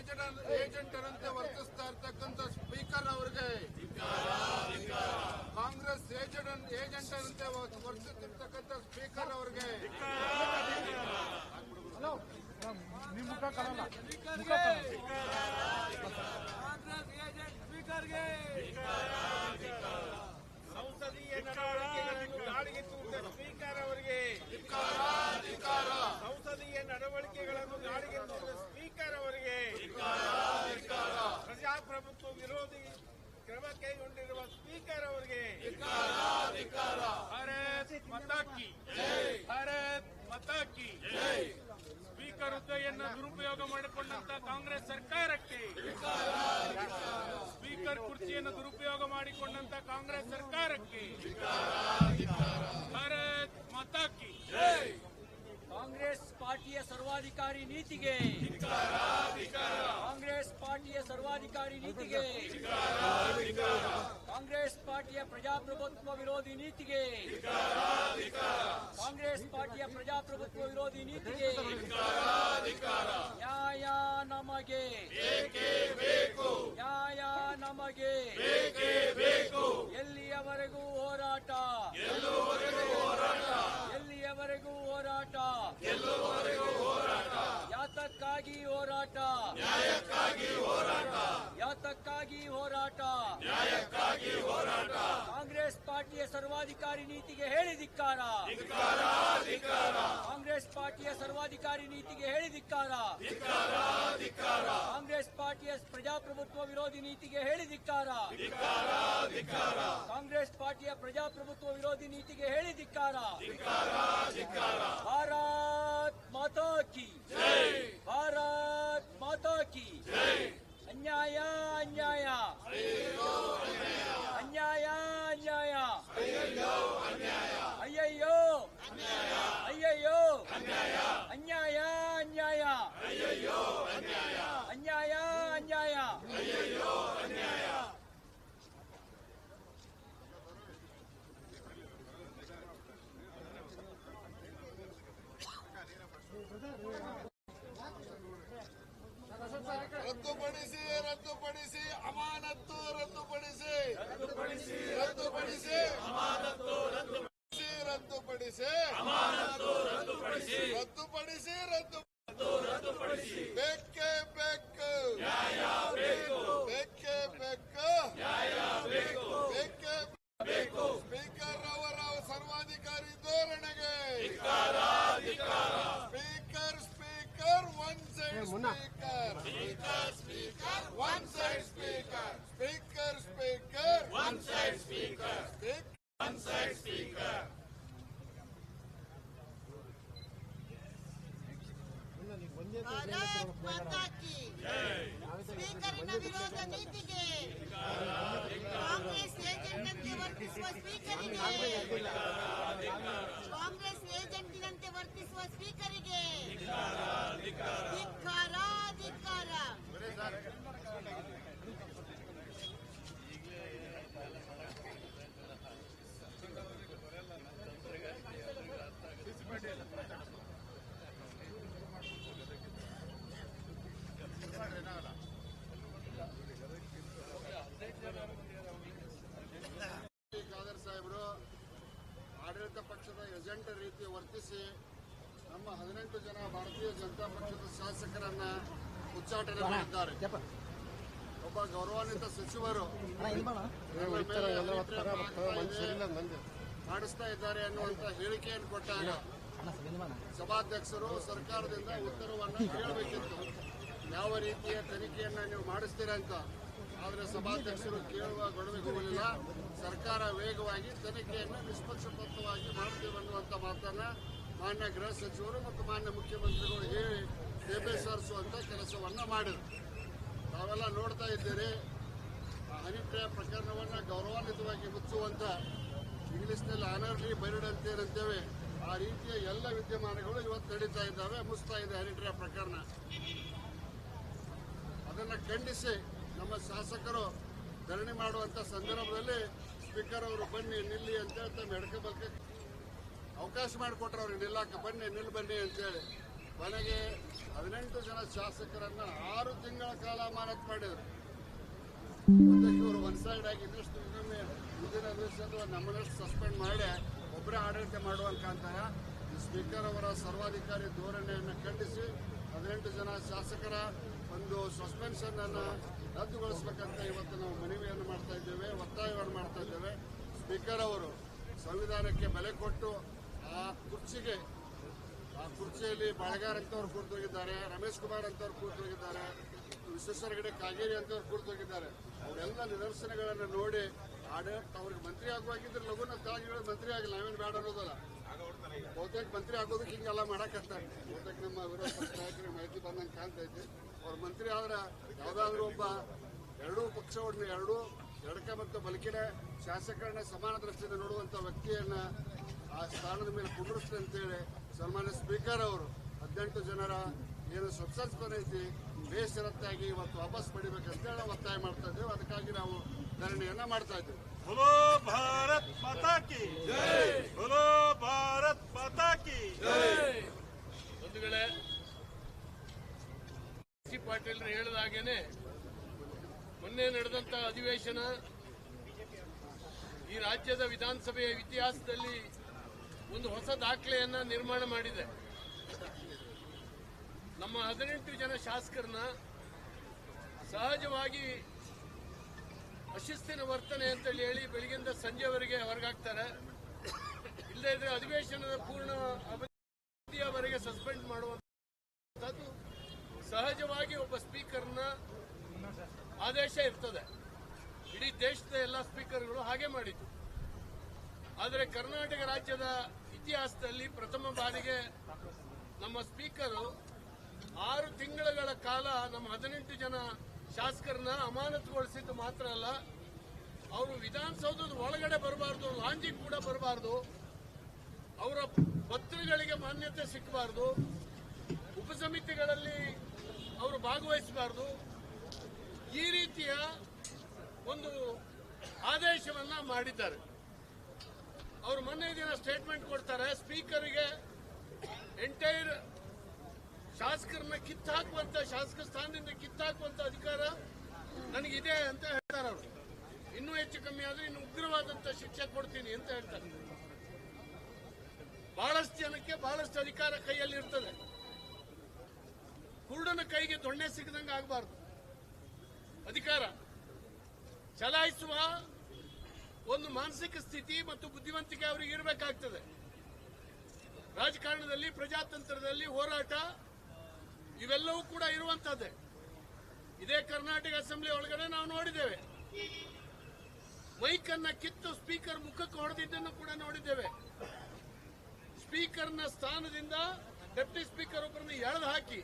Agent ಏಜೆಂಟರಂತೆ ವರ್ತಿಸ್ತಾ ಇರ್ತಕ್ಕಂಥ speaker ಅವರಿಗೆ. Congress agent ಏಜೆಂಟರಂತೆ ವರ್ತಿಸ್ತಿರ್ತಕ್ಕಂಥ ಸ್ಪೀಕರ್ ಅವರಿಗೆ. ಕಾಂಗ್ರೆಸ್ ಏಜೆಂಟ್ ಸ್ಪೀಕರ್ಗೆ! ಸಂಸದೀಯ ನಡವಳಿಕೆಗಳನ್ನು ಗಾಳಿಗೆ ತೂರಿದ ಸ್ಪೀಕರ್ ಅವರಿಗೆ ಸಂಸದೀಯ ನಡವಳಿಕೆಗಳನ್ನು ಗಾಳಿಗೆ ತೂರಿದ ಸ್ಪೀಕರ್ ಅವರಿಗೆ ಪ್ರಜಾಪ್ರಭುತ್ವ ವಿರೋಧಿ ಕ್ರಮ ಕೈಗೊಂಡಿರುವ ಸ್ಪೀಕರ್ ಅವರಿಗೆ. ಭಾರತ್ ಮತಾಕಿ ಭಾರತ್ ಮತಾಕಿ ಸ್ಪೀಕರ್ ಹುದ್ದೆಯನ್ನು ದುರುಪಯೋಗ ಮಾಡಿಕೊಂಡಂತ ಕಾಂಗ್ರೆಸ್ ಸರ್ಕಾರಕ್ಕೆ. ಸ್ಪೀಕರ್ ಕುರ್ಚಿಯನ್ನು ದುರುಪಯೋಗ ಮಾಡಿಕೊಂಡಂತ ಕಾಂಗ್ರೆಸ್ ಸರ್ಕಾರಕ್ಕೆ. ಭಾರತ್ ಮತಾಕಿ ಕಾಂಗ್ರೆಸ್ ಪಾರ್ಟಿಯ ಸರ್ವಾಧಿಕಾರಿ ನೀತಿಗೆ. ಕಾಂಗ್ರೆಸ್ ಪಾರ್ಟಿಯ ಸರ್ವಾಧಿಕಾರಿ ನೀತಿಗೆ. ಕಾಂಗ್ರೆಸ್ ಪಾರ್ಟಿಯ ಪ್ರಜಾಪ್ರಭುತ್ವ ವಿರೋಧಿ ನೀತಿಗೆ. ಕಾಂಗ್ರೆಸ್ ಪಾರ್ಟಿಯ ಪ್ರಜಾಪ್ರಭುತ್ವ ವಿರೋಧಿ ನೀತಿಗೆ. ನ್ಯಾಯ ನಮಗೆ. ನ್ಯಾಯ ನಮಗೆ. ಎಲ್ಲಿಯವರೆಗೂ ಹೋರಾಟ? ಎಲ್ಲಿಯವರೆಗೂ ಹೋರಾಟ. ಯಾತಕ್ಕಾಗಿ ಹೋರಾಟ. ಯಾತಕ್ಕಾಗಿ ಹೋರಾಟ. ಕಾಂಗ್ರೆಸ್ ಪಾರ್ಟಿಯ ಸರ್ವಾಧಿಕಾರಿ ನೀತಿಗೆ ಹೇಳಿ ಧಿಕ್ಕಾರ ಕಾಂಗ್ರೆಸ್ ಪಾರ್ಟಿಯ ಸರ್ವಾಧಿಕಾರಿ ನೀತಿಗೆ ಹೇಳಿ ಧಿಕ್ಕಾರ ಕಾಂಗ್ರೆಸ್ ಪಾರ್ಟಿಯ ಪ್ರಜಾಪ್ರಭುತ್ವ ವಿರೋಧಿ ನೀತಿಗೆ ಹೇಳಿ ಧಿಕ್ಕಾರ ಕಾಂಗ್ರೆಸ್ ಪಾರ್ಟಿಯ ಪ್ರಜಾಪ್ರಭುತ್ವ ವಿರೋಧಿ ನೀತಿಗೆ ಹೇಳಿ ಧಿಕ್ಕಾರ ಭಾರತ್ ಮಾತಾ ಕಿ ಭಾರತ್ ಮಾತಾ ಕಿ ಅನ್ಯಾಯ ಅನ್ಯಾಯ ಅನ್ಯಾಯ one side speaker speaker one side speaker speaker speaker one side speaker one side speaker Bharat Mata ಕಿ ಸ್ಪೀಕರಿನ ವಿರೋಧ ನೀತಿಗೆ ಕಾಂಗ್ರೆಸ್ ಏಜೆಂಟ್ನಂತೆ ವರ್ತಿಸುವ ಸ್ಪೀಕರಿಗೆ ಕಾಂಗ್ರೆಸ್ ಏಜೆಂಟಿನಂತೆ ವರ್ತಿಸುವ ಸ್ಪೀಕರಿಗೆ ಧಿಕ್ಕಾರ ಧಿಕ್ಕಾರ ಖಾದರ್ ಸಾಹೇಬರು ಆಡಳಿತ ಪಕ್ಷದ ಏಜೆಂಟ್ ರೀತಿ ವರ್ತಿಸಿ ನಮ್ಮ ಹದಿನೆಂಟು ಜನ ಭಾರತೀಯ ಜನತಾ ಪಕ್ಷದ ಶಾಸಕರನ್ನ ಉಚ್ಚಾಟನೆ ಮಾಡಿದ್ದಾರೆ. ಒಬ್ಬ ಗೌರವಾನ್ವಿತ ಸಚಿವರು ಮಾಡಿಸ್ತಾ ಇದ್ದಾರೆ ಅನ್ನುವಂತ ಹೇಳಿಕೆಯನ್ನು ಕೊಟ್ಟಾಗ ಸಭಾಧ್ಯಕ್ಷರು ಸರ್ಕಾರದಿಂದ ಉತ್ತರವನ್ನು ಕೇಳಬೇಕಿತ್ತು. ಯಾವ ರೀತಿಯ ತನಿಖೆಯನ್ನ ನೀವು ಮಾಡಿಸ್ತೀರಾ ಅಂತ. ಆದರೆ ಸಭಾಧ್ಯಕ್ಷರು ಕೇಳುವ ಗೊಡವೆ ಹೋಗಲಿಲ್ಲ. ಸರ್ಕಾರ ವೇಗವಾಗಿ ತನಿಖೆಯನ್ನು ನಿಷ್ಪಕ್ಷಪಾತವಾಗಿ ಮಾಡುತ್ತೇವೆ ಅನ್ನುವಂಥ ಮಾತನ್ನು ಮಾನ್ಯ ಗೃಹ ಸಚಿವರು ಮತ್ತು ಮಾನ್ಯ ಮುಖ್ಯಮಂತ್ರಿಗಳು ಹೇಳಿ ಬೇಬೇಸರಿಸುವಂಥ ಕೆಲಸವನ್ನು ಮಾಡಿದರು. ತಾವೆಲ್ಲ ನೋಡ್ತಾ ಇದ್ದೀರಿ ಹನಿಪ್ರಯ ಪ್ರಕರಣವನ್ನು ಗೌರವಾನ್ವಿತವಾಗಿ ಮುಚ್ಚುವಂಥ ಇಂಗ್ಲಿಷ್ನಲ್ಲಿ ಆನರ್ಲಿ ಬೈರಡ್ ಅಂತೇನಂತೇವೆ ಆ ರೀತಿಯ ಎಲ್ಲ ವಿದ್ಯಮಾನಗಳು ಇವತ್ತು ನಡೀತಾ ಇದ್ದಾವೆ ಮುಸ್ತಾ ಇದೆ ಹನಿ ಟ್ರ್ಯಾಪ್ ಪ್ರಕರಣ. ಅದನ್ನು ಖಂಡಿಸಿ ನಮ್ಮ ಶಾಸಕರು ಧರಣಿ ಮಾಡುವಂಥ ಸಂದರ್ಭದಲ್ಲಿ ಸ್ಪೀಕರ್ ಅವರು ಬನ್ನಿ, ನಿಲ್ಲಿ ಅಂತ ತಮ್ಮ ಎಡಕ ಬಲ್ಕ ಅವಕಾಶ ಮಾಡಿಕೊಟ್ರು ಅವ್ರಿಗೆ ನಿಲ್ಲಾಕ ಬನ್ನಿ, ನಿಲ್ ಬನ್ನಿ ಅಂತೇಳಿ. ಕೊನೆಗೆ ಹದಿನೆಂಟು ಜನ ಶಾಸಕರನ್ನ ಆರು ತಿಂಗಳ ಕಾಲ ಅಮಾನತ್ ಮಾಡಿದ್ರು. ಇವರು ಒನ್ ಸೈಡ್ ಆಗಿ ಇನ್ನಷ್ಟು ಮುಂದಿನ ದಿವಸದ ನಮ್ಮನಷ್ಟು ಸಸ್ಪೆಂಡ್ ಮಾಡಿ ಒಬ್ಬರೇ ಆಡಳಿತ ಮಾಡುವಂತ ಸ್ಪೀಕರ್ ಅವರ ಸರ್ವಾಧಿಕಾರಿ ಧೋರಣೆಯನ್ನು ಖಂಡಿಸಿ ಹದಿನೆಂಟು ಜನ ಶಾಸಕರ ಒಂದು ಸಸ್ಪೆನ್ಷನ್ ಅನ್ನ ರದ್ದುಗೊಳಿಸಬೇಕಂತ ಇವತ್ತು ನಾವು ಮನವಿಯನ್ನು ಮಾಡ್ತಾ ಇದ್ದೇವೆ, ಒತ್ತಾಯವನ್ನು ಮಾಡ್ತಾ ಇದ್ದೇವೆ. ಸ್ಪೀಕರ್ ಅವರು ಸಂವಿಧಾನಕ್ಕೆ ಬೆಲೆ ಕೊಟ್ಟು ಆ ಕುರ್ಚಿಗೆ, ಆ ಕುರ್ಚಿಯಲ್ಲಿ ಬಳಗಾರ್ ಅಂತವ್ರು ಕೂರ್ತೋಗಿದ್ದಾರೆ ರಮೇಶ್ ಕುಮಾರ್ ಅಂತವ್ರು ಕೂರ್ತೋಗಿದ್ದಾರೆ ವಿಶ್ವೇಶ್ವರ ಹೆಗಡೆ ಕಾಗೇರಿ ಅಂತವ್ರು ಕೂರ್ತೋಗಿದ್ದಾರೆ ಅವರೆಲ್ಲ ನಿದರ್ಶನಗಳನ್ನು ನೋಡಿ ಆಡಳಿತ ಅವ್ರಿಗೆ ಮಂತ್ರಿ ಆಗುವಾಗಿದ್ರೆ ಲಘುನ ಕಾಗಿಗಳು ಮಂತ್ರಿ ಆಗಿಲ್ಲ, ನಾವೇನು ಬೇಡ ಅನ್ನೋದಲ್ಲ. ಬಹುತೇಕ ಮಂತ್ರಿ ಆಗೋದಕ್ಕೆ ಹಿಂಗೆಲ್ಲ ಮಾಡಕ್ಕಂತ ಬಹುತೇಕ ನಮ್ಮ ವಿರೋಧ ಮಾಹಿತಿ ಬಂದಂಗೆ ಕಾಣ್ತೈತಿ ಅವ್ರ ಮಂತ್ರಿ ಆದ್ರೆ ಯಾವ್ದಾದ್ರು ಒಬ್ಬ ಎರಡೂ ಪಕ್ಷವನ್ನು ಎರಡೂ ಎಡಕ ಮತ್ತು ಬಲಕಿನ ಶಾಸಕರನ್ನ ಸಮಾನ ದೃಷ್ಟಿಯಿಂದ ನೋಡುವಂತ ವ್ಯಕ್ತಿಯನ್ನ ಆ ಸ್ಥಾನದ ಮೇಲೆ ಕುಂಡಿಸ್ತಾರೆ ಅಂತೇಳಿ ಸನ್ಮಾನ್ಯ ಸ್ಪೀಕರ್ ಅವರು ಹದಿನೆಂಟು ಜನರ ಏನು ಸಂಸತ್ಸ್ಪನ ಐತಿ ಬೇಸರತ್ತಾಗಿ ಇವತ್ತು ವಾಪಸ್ ಪಡಿಬೇಕಂತೇಳಿ ಒತ್ತಾಯ ಮಾಡ್ತಾ ಇದ್ದೇವೆ. ಅದಕ್ಕಾಗಿ ನಾವು ಧರಣಿಯನ್ನ ಮಾಡ್ತಾ ಇದ್ದೇವೆ. ಭಾರತ್ ಪತಾಕಿ ಬಲೋ ಭಾರತ್ ಪತಾಕಿ ಒಂದು ವೇಳೆ ಪಾಟೀಲ್ ಹೇಳಿದ ಹಾಗೇನೆ, ಮೊನ್ನೆ ನಡೆದಂತ ಅಧಿವೇಶನ ಈ ರಾಜ್ಯದ ವಿಧಾನಸಭೆಯ ಇತಿಹಾಸದಲ್ಲಿ ಒಂದು ಹೊಸ ದಾಖಲೆಯನ್ನ ನಿರ್ಮಾಣ ಮಾಡಿದೆ. ನಮ್ಮ ಹದಿನೆಂಟು ಜನ ಶಾಸಕರನ್ನ ಸಹಜವಾಗಿ ಅಶಿಸ್ತಿನ ವರ್ತನೆ ಅಂತೇಳಿ ಹೇಳಿ ಬೆಳಗಿಂದ ಸಂಜೆವರೆಗೆ ಹೊರಗಾಗ್ತಾರೆ ಇಲ್ಲದೇ ಇದ್ರೆ ಅಧಿವೇಶನದ ಪೂರ್ಣ ಅವಧಿಯವರೆಗೆ ಸಸ್ಪೆಂಡ್ ಮಾಡುವಂತದ್ದು ಸಹಜವಾಗಿ ಒಬ್ಬ ಸ್ಪೀಕರ್ನ ಆದೇಶ ಇರ್ತದೆ. ಇಡೀ ದೇಶದ ಎಲ್ಲ ಸ್ಪೀಕರ್ಗಳು ಹಾಗೆ ಮಾಡಿದ್ರು ಆದರೆ ಕರ್ನಾಟಕ ರಾಜ್ಯದ ಇತಿಹಾಸದಲ್ಲಿ ಪ್ರಥಮ ಬಾರಿಗೆ ನಮ್ಮ ಸ್ಪೀಕರು ಆರು ತಿಂಗಳುಗಳ ಕಾಲ ನಮ್ಮ ಹದಿನೆಂಟು ಜನ ಶಾಸಕರನ್ನ ಅಮಾನತುಗೊಳಿಸಿದ್ದು ಮಾತ್ರ ಅಲ್ಲ, ಅವರು ವಿಧಾನಸೌಧದ ಒಳಗಡೆ ಬರಬಾರ್ದು ಲಾಂಜಿಗೆ ಕೂಡ ಬರಬಾರ್ದು, ಅವರ ಪತ್ರಗಳಿಗೆ ಮಾನ್ಯತೆ ಸಿಕ್ಕಬಾರ್ದು ಉಪಸಮಿತಿಗಳಲ್ಲಿ ಅವರು ಭಾಗವಹಿಸಬಾರದು. ಈ ರೀತಿಯ ಒಂದು ಆದೇಶವನ್ನ ಮಾಡಿದ್ದಾರೆ. ಅವರು ಮೊನ್ನೆ ದಿನ ಸ್ಟೇಟ್ಮೆಂಟ್ ಕೊಡ್ತಾರೆ ಸ್ಪೀಕರ್ಗೆ ಎಂಟೈರ್ ಶಾಸಕರನ್ನ ಕಿತ್ತಾಕುವಂತ, ಶಾಸಕ ಸ್ಥಾನದಿಂದ ಕಿತ್ತಾಕುವಂತ ಅಧಿಕಾರ ನನಗಿದೆ ಅಂತ ಹೇಳ್ತಾರೆ ಅವರು. ಇನ್ನೂ ಹೆಚ್ಚು ಕಮ್ಮಿ ಆದ್ರೆ ಇನ್ನು ಉಗ್ರವಾದಂತ ಶಿಕ್ಷೆ ಕೊಡ್ತೀನಿ ಅಂತ ಹೇಳ್ತಾರೆ. ಬಹಳಷ್ಟು ಜನಕ್ಕೆ ಬಹಳಷ್ಟು ಅಧಿಕಾರ ಕೈಯಲ್ಲಿ ಇರ್ತದೆ ಕುರುಡನ ಕೈಗೆ ದೊಣ್ಣೆ ಸಿಗದಂಗೆ ಆಗಬಾರ್ದು. ಅಧಿಕಾರ. ಚಲಾಯಿಸುವ ಒಂದು ಮಾನಸಿಕ ಸ್ಥಿತಿ ಮತ್ತು ಬುದ್ಧಿವಂತಿಕೆ ಅವರಿಗೆ ಇರಬೇಕಾಗ್ತದೆ. ರಾಜಕಾರಣದಲ್ಲಿ, ಪ್ರಜಾತಂತ್ರದಲ್ಲಿ ಹೋರಾಟ ಇವೆಲ್ಲವೂ ಕೂಡ ಇರುವಂತಹದ್ದೇ. ಇದೇ ಕರ್ನಾಟಕ ಅಸೆಂಬ್ಲಿ ಒಳಗಡೆ ನಾವು ನೋಡಿದ್ದೇವೆ. ಮೈಕನ್ನ ಕಿತ್ತು ಸ್ಪೀಕರ್ ಮುಖಕ್ಕೆ ಹೊಡೆದಿದ್ದನ್ನು ಕೂಡ ನೋಡಿದ್ದೇವೆ. ಸ್ಪೀಕರ್ನ ಸ್ಥಾನದಿಂದ ಡೆಪ್ಟಿ ಸ್ಪೀಕರ್ ಒಬ್ಬರನ್ನು ಎಳೆದು ಹಾಕಿ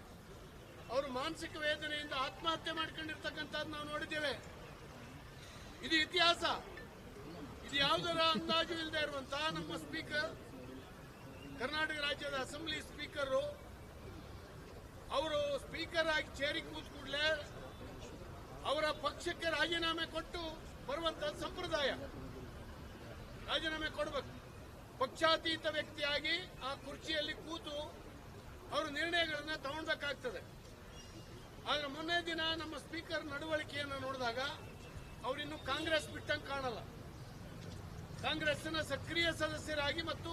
ಅವರು ಮಾನಸಿಕ ವೇದನೆಯಿಂದ ಆತ್ಮಹತ್ಯೆ ಮಾಡ್ಕೊಂಡಿರ್ತಕ್ಕಂಥದ್ದು ನಾವು ನೋಡಿದ್ದೇವೆ. ಇದು ಇತಿಹಾಸ. ಇದು ಯಾವುದರ ಅಂದಾಜು ಇಲ್ಲದೆ ಇರುವಂತಹ ನಮ್ಮ ಸ್ಪೀಕರ್, ಕರ್ನಾಟಕ ರಾಜ್ಯದ ಅಸೆಂಬ್ಲಿ ಸ್ಪೀಕರು. ಅವರು ಸ್ಪೀಕರ್ ಆಗಿ ಚೇರಿಗೆ ಕೂತ್ ಕೂಡಲೇ ಅವರ ಪಕ್ಷಕ್ಕೆ ರಾಜೀನಾಮೆ ಕೊಟ್ಟು ಬರುವಂತಹ ಸಂಪ್ರದಾಯ ರಾಜೀನಾಮೆ ಕೊಡಬೇಕು. ಪಕ್ಷಾತೀತ ವ್ಯಕ್ತಿಯಾಗಿ ಆ ಕುರ್ಚಿಯಲ್ಲಿ ಕೂತು ಅವರು ನಿರ್ಣಯಗಳನ್ನು ತಗೊಳ್ಬೇಕಾಗ್ತದೆ. ಆದ್ರೆ ಮೊನ್ನೆ ದಿನ ನಮ್ಮ ಸ್ಪೀಕರ್ ನಡವಳಿಕೆಯನ್ನು ನೋಡಿದಾಗ ಅವರಿನ್ನು ಕಾಂಗ್ರೆಸ್ ಬಿಟ್ಟಂಗೆ ಕಾಣಲ್ಲ. ಕಾಂಗ್ರೆಸ್ನ ಸಕ್ರಿಯ ಸದಸ್ಯರಾಗಿ ಮತ್ತು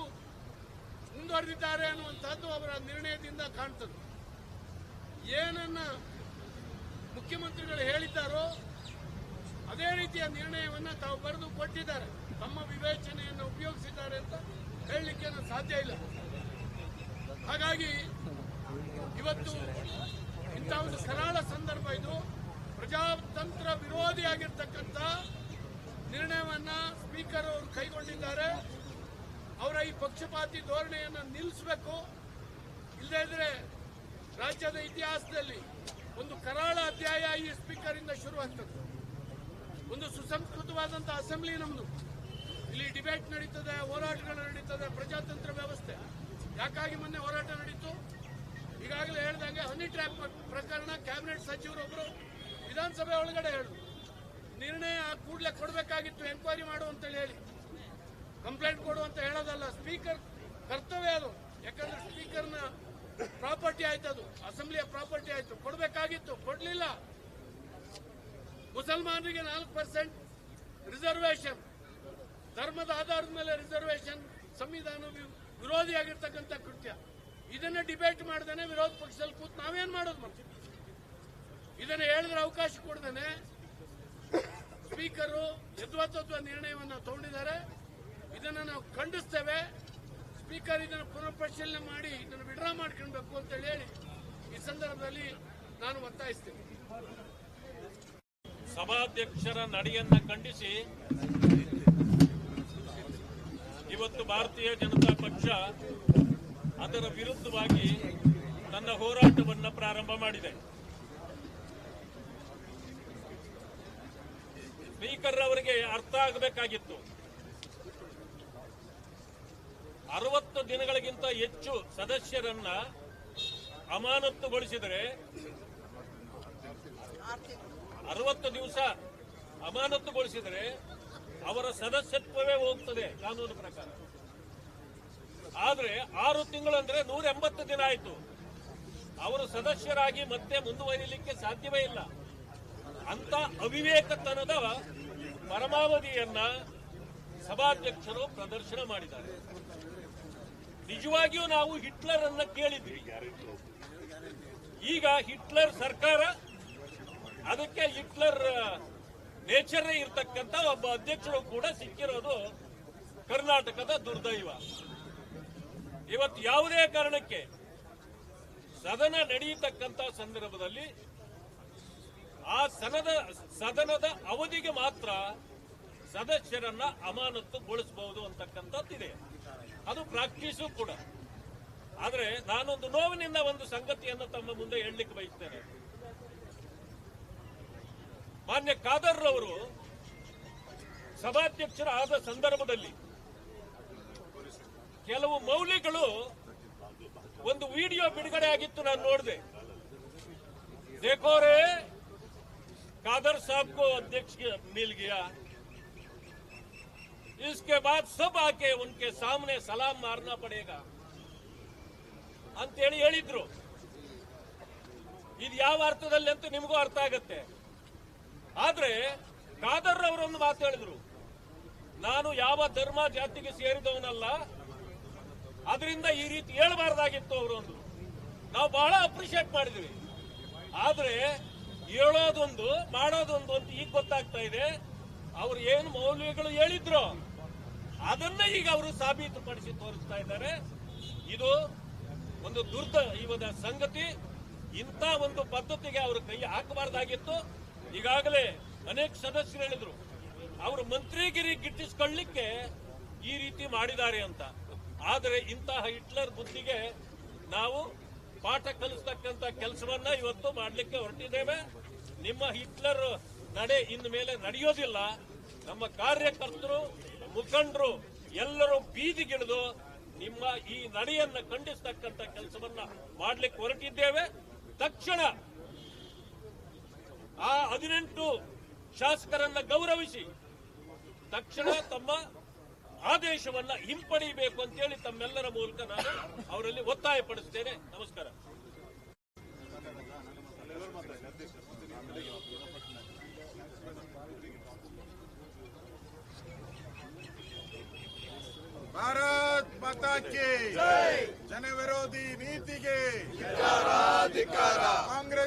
ಮುಂದುವರೆದಿದ್ದಾರೆ ಅನ್ನುವಂಥದ್ದು ಅವರ ನಿರ್ಣಯದಿಂದ ಕಾಣ್ತದೆ. ಏನನ್ನ ಮುಖ್ಯಮಂತ್ರಿಗಳು ಹೇಳಿದ್ದಾರೋ ಅದೇ ರೀತಿಯ ನಿರ್ಣಯವನ್ನ ತಾವು ಬರೆದು ಕೊಟ್ಟಿದ್ದಾರೆ. ತಮ್ಮ ವಿವೇಚನೆಯನ್ನು ಉಪಯೋಗಿಸಿದ್ದಾರೆ ಅಂತ ಹೇಳಲಿಕ್ಕೆ ಸಾಧ್ಯ ಇಲ್ಲ. ಹಾಗಾಗಿ ಇವತ್ತು ಇಂಥ ಒಂದು ಕರಾಳ ಸಂದರ್ಭ ಇದು. ಪ್ರಜಾತಂತ್ರ ವಿರೋಧಿಯಾಗಿರ್ತಕ್ಕಂಥ ನಿರ್ಣಯವನ್ನ ಸ್ಪೀಕರ್ ಅವರು ಕೈಗೊಂಡಿದ್ದಾರೆ. ಅವರ ಈ ಪಕ್ಷಪಾತಿ ಧೋರಣೆಯನ್ನು ನಿಲ್ಲಿಸಬೇಕು. ಇಲ್ಲದೇ ಇದ್ರೆ ರಾಜ್ಯದ ಇತಿಹಾಸದಲ್ಲಿ ಒಂದು ಕರಾಳ ಅಧ್ಯಾಯ ಈ ಸ್ಪೀಕರ್ ಇಂದ ಶುರುವಾಗ್ತದೆ ಒಂದು ಸುಸಂಸ್ಕೃತವಾದಂಥ ಅಸೆಂಬ್ಲಿ ನಮ್ಮದು ಇಲ್ಲಿ ಡಿಬೇಟ್ ನಡೀತದೆ, ಹೋರಾಟಗಳು ನಡೀತದೆ, ಪ್ರಜಾತಂತ್ರ ವ್ಯವಸ್ಥೆ. ಯಾಕಾಗಿ ಮೊನ್ನೆ ಹೋರಾಟ ನಡೀತು? ಈಗಾಗಲೇ ಹೇಳ್ದಂಗೆ ಹನಿ ಟ್ರ್ಯಾಪ್ ಪ್ರಕರಣ ಕ್ಯಾಬಿನೆಟ್ ಸಚಿವರೊಬ್ಬರು ವಿಧಾನಸಭೆ ಒಳಗಡೆ ಹೇಳಿದ್ರು. ನಿರ್ಣಯ ಕೂಡಲೇ ಕೊಡಬೇಕಾಗಿತ್ತು ಎಂಕ್ವೈರಿ ಮಾಡು ಅಂತೇಳಿ ಹೇಳಿ. ಕಂಪ್ಲೇಂಟ್ ಕೊಡು ಅಂತ ಹೇಳೋದಲ್ಲ, ಸ್ಪೀಕರ್ ಕರ್ತವ್ಯ ಅದು. ಯಾಕಂದ್ರೆ ಸ್ಪೀಕರ್ನ ಪ್ರಾಪರ್ಟಿ ಆಯ್ತು ಅದು, ಅಸೆಂಬ್ಲಿಯ ಪ್ರಾಪರ್ಟಿ ಆಯ್ತು. ಕೊಡಬೇಕಾಗಿತ್ತು, ಕೊಡಲಿಲ್ಲ. ಮುಸಲ್ಮಾನರಿಗೆ ನಾಲ್ಕು ಪರ್ಸೆಂಟ್ ರಿಸರ್ವೇಷನ್. ಧರ್ಮದ ಆಧಾರದ ಮೇಲೆ ರಿಸರ್ವೇಷನ್, ಸಂವಿಧಾನ ವಿರೋಧಿಯಾಗಿರ್ತಕ್ಕಂಥ ಕೃತ್ಯ. ಇದನ್ನ ಡಿಬೇಟ್ ಮಾಡ್ದೇನೆ ವಿರೋಧ ಪಕ್ಷದಲ್ಲಿ ಕೂತ್ ನಾವೇನ್ ಮಾಡೋದು ಮತ್ತೆ? ಇದನ್ನ ಹೇಳಿದ್ರೆ ಅವಕಾಶ ಕೊಡ್ದೇನೆ ಸ್ಪೀಕರು ಯದ್ವತ್ವ ನಿರ್ಣಯವನ್ನ ತಗೊಂಡಿದ್ದಾರೆ. ಇದನ್ನ ನಾವು ಖಂಡಿಸ್ತೇವೆ. ಸ್ಪೀಕರ್ ಇದನ್ನು ಪುನರ್ಪರಿಶೀಲನೆ ಮಾಡಿ ಇದನ್ನು ವಿಡ್ರಾ ಮಾಡ್ಕೊಳ್ಬೇಕು ಅಂತ ಹೇಳಿ ಈ ಸಂದರ್ಭದಲ್ಲಿ ನಾನು ಒತ್ತಾಯಿಸ್ತೇನೆ. ಸಭಾಧ್ಯಕ್ಷರ ನಡೆಯನ್ನ ಖಂಡಿಸಿ ಇವತ್ತು ಭಾರತೀಯ ಜನತಾ ಪಕ್ಷ ಅದರ ವಿರುದ್ಧವಾಗಿ ತನ್ನ ಹೋರಾಟವನ್ನು ಪ್ರಾರಂಭ ಮಾಡಿದೆ. ಸ್ಪೀಕರ್ ಅವರಿಗೆ ಅರ್ಥ ಆಗಬೇಕಾಗಿತ್ತು. ಅರವತ್ತು ದಿನಗಳಿಗಿಂತ ಹೆಚ್ಚು ಸದಸ್ಯರನ್ನ ಅಮಾನತುಗೊಳಿಸಿದರೆ ಅರವತ್ತು ದಿವಸ ಅಮಾನತುಗೊಳಿಸಿದರೆ ಅವರ ಸದಸ್ಯತ್ವವೇ ಹೋಗ್ತದೆ, ಕಾನೂನು ಪ್ರಕಾರ. ಆದ್ರೆ ಆರು ತಿಂಗಳು ಅಂದ್ರೆ ನೂರ ಎಂಬತ್ತು ದಿನ ಆಯ್ತು. ಅವರು ಸದಸ್ಯರಾಗಿ ಮತ್ತೆ ಮುಂದುವರಿಲಿಕ್ಕೆ ಸಾಧ್ಯವೇ ಇಲ್ಲ. ಅಂತ ಅವಿವೇಕತನದ ಪರಮಾವಧಿಯನ್ನ ಸಭಾಧ್ಯಕ್ಷರು ಪ್ರದರ್ಶನ ಮಾಡಿದ್ದಾರೆ. ನಿಜವಾಗಿಯೂ ನಾವು ಹಿಟ್ಲರ್ ಅನ್ನ ಕೇಳಿದ್ವಿ. ಈಗ ಹಿಟ್ಲರ್ ಸರ್ಕಾರ, ಅದಕ್ಕೆ ಹಿಟ್ಲರ್ ನೇಚರ್ ಇರ್ತಕ್ಕಂಥ ಒಬ್ಬ ಅಧ್ಯಕ್ಷರು ಕೂಡ ಸಿಕ್ಕಿರೋದು ಕರ್ನಾಟಕದ ದುರ್ದೈವ. ಇವತ್ತು ಯಾವುದೇ ಕಾರಣಕ್ಕೆ ಸದನ ನಡೆಯತಕ್ಕಂತ ಸಂದರ್ಭದಲ್ಲಿ ಆ ಸದನದ ಸದನದ ಅವಧಿಗೆ ಮಾತ್ರ ಸದಸ್ಯರನ್ನ ಅಮಾನತುಗೊಳಿಸಬಹುದು ಅಂತಕ್ಕಂಥದ್ದಿದೆ. ಅದು ಪ್ರಾಕ್ಟೀಸು ಕೂಡ. ಆದರೆ ನಾನೊಂದು ನೋವಿನಿಂದ ಒಂದು ಸಂಗತಿಯನ್ನು ತಮ್ಮ ಮುಂದೆ ಹೇಳಲಿಕ್ಕೆ ಬಯಸ್ತೇನೆ. ಮಾನ್ಯ ಖಾದರ್ ರವರು ಸಭಾಧ್ಯಕ್ಷರಾದ ಸಂದರ್ಭದಲ್ಲಿ ಕೆಲವು ಮೌಲ್ಯಗಳು ಒಂದು ವಿಡಿಯೋ ಬಿಡುಗಡೆ ಆಗಿತ್ತು ನಾನು ನೋಡಿದೆ ದೇಖೋರೆ कादर साहब को अध्यक्ष मिल गया इसके बाद सब आके उनके सामने सलाम मारना पड़ेगा ಅಂತೇಳಿ ಹೇಳಿದ್ರು ಇದು ಯಾವ ಅರ್ಥದಲ್ಲಿ ಅಂತ ನಿಮಗೂ ಅರ್ಥ ಆಗತ್ತೆ ಆದ್ರೆ ಖಾದರ್ ಅವರೊಂದು ಮಾತು ಹೇಳಿದ್ರು ನಾನು ಯಾವ ಧರ್ಮ ಜಾತಿಗೆ ಸೇರಿದವನಲ್ಲ ಅದರಿಂದ ಈ ರೀತಿ ಹೇಳಬಾರ್ದಾಗಿತ್ತು ಅವರು ಒಂದು ನಾವು ಬಹಳ ಅಪ್ರಿಶಿಯೇಟ್ ಮಾಡಿದ್ವಿ. ಆದ್ರೆ ಹೇಳೋದೊಂದು, ಮಾಡೋದೊಂದು ಅಂತ ಈಗ ಗೊತ್ತಾಗ್ತಾ ಇದೆ. ಅವ್ರು ಏನು ಮೌಲ್ಯಗಳು ಹೇಳಿದ್ರು. ಅದನ್ನ ಈಗ ಅವರು ಸಾಬೀತುಪಡಿಸಿ ತೋರಿಸ್ತಾ ಇದ್ದಾರೆ. ಇದು ಒಂದು ದುರ್ದ ಇವದ ಸಂಗತಿ. ಇಂಥ ಒಂದು ಪದ್ಧತಿಗೆ ಅವರು ಕೈ ಹಾಕಬಾರ್ದಾಗಿತ್ತು. ಈಗಾಗಲೇ ಅನೇಕ ಸದಸ್ಯರು ಹೇಳಿದ್ರು. ಅವರು ಮಂತ್ರಿಗಿರಿ ಗಿಟ್ಟಿಸ್ಕೊಳ್ಳಿಕ್ಕೆ ಈ ರೀತಿ ಮಾಡಿದ್ದಾರೆ ಅಂತ. ಆದರೆ ಇಂತಹ ಹಿಟ್ಲರ್ ಬುದ್ಧಿಗೆ ನಾವು ಪಾಠ ಕಲಿಸ್ತಕ್ಕಂಥ ಕೆಲಸವನ್ನ ಇವತ್ತು ಮಾಡಲಿಕ್ಕೆ ಹೊರಟಿದ್ದೇವೆ. ನಿಮ್ಮ ಹಿಟ್ಲರ್ ನಡೆ ಇನ್ನು ಮೇಲೆ ನಡೆಯೋದಿಲ್ಲ. ನಮ್ಮ ಕಾರ್ಯಕರ್ತರು, ಮುಖಂಡರು ಎಲ್ಲರೂ ಬೀದಿಗಿಳಿದು ನಿಮ್ಮ ಈ ನಡೆಯನ್ನು ಖಂಡಿಸತಕ್ಕಂತ ಕೆಲಸವನ್ನ ಮಾಡ್ಲಿಕ್ಕೆ ಹೊರಟಿದ್ದೇವೆ. ತಕ್ಷಣ ಆ ಹದಿನೆಂಟು ಶಾಸಕರನ್ನ ಗೌರವಿಸಿ ತಕ್ಷಣ ತಮ್ಮ ಆದೇಶವನ್ನ ಹಿಂಪಡೆಯಬೇಕು ಅಂತೇಳಿ ತಮ್ಮೆಲ್ಲರ ಮೂಲಕ ನಾನು ಅವರಲ್ಲಿ ಒತ್ತಾಯ ಪಡಿಸ್ತೇನೆ ನಮಸ್ಕಾರ. ಭಾರತ್ ಮತಕ್ಕೆ ಜನ ವಿರೋಧಿ ನೀತಿಗೆ ಕಾಂಗ್ರೆಸ್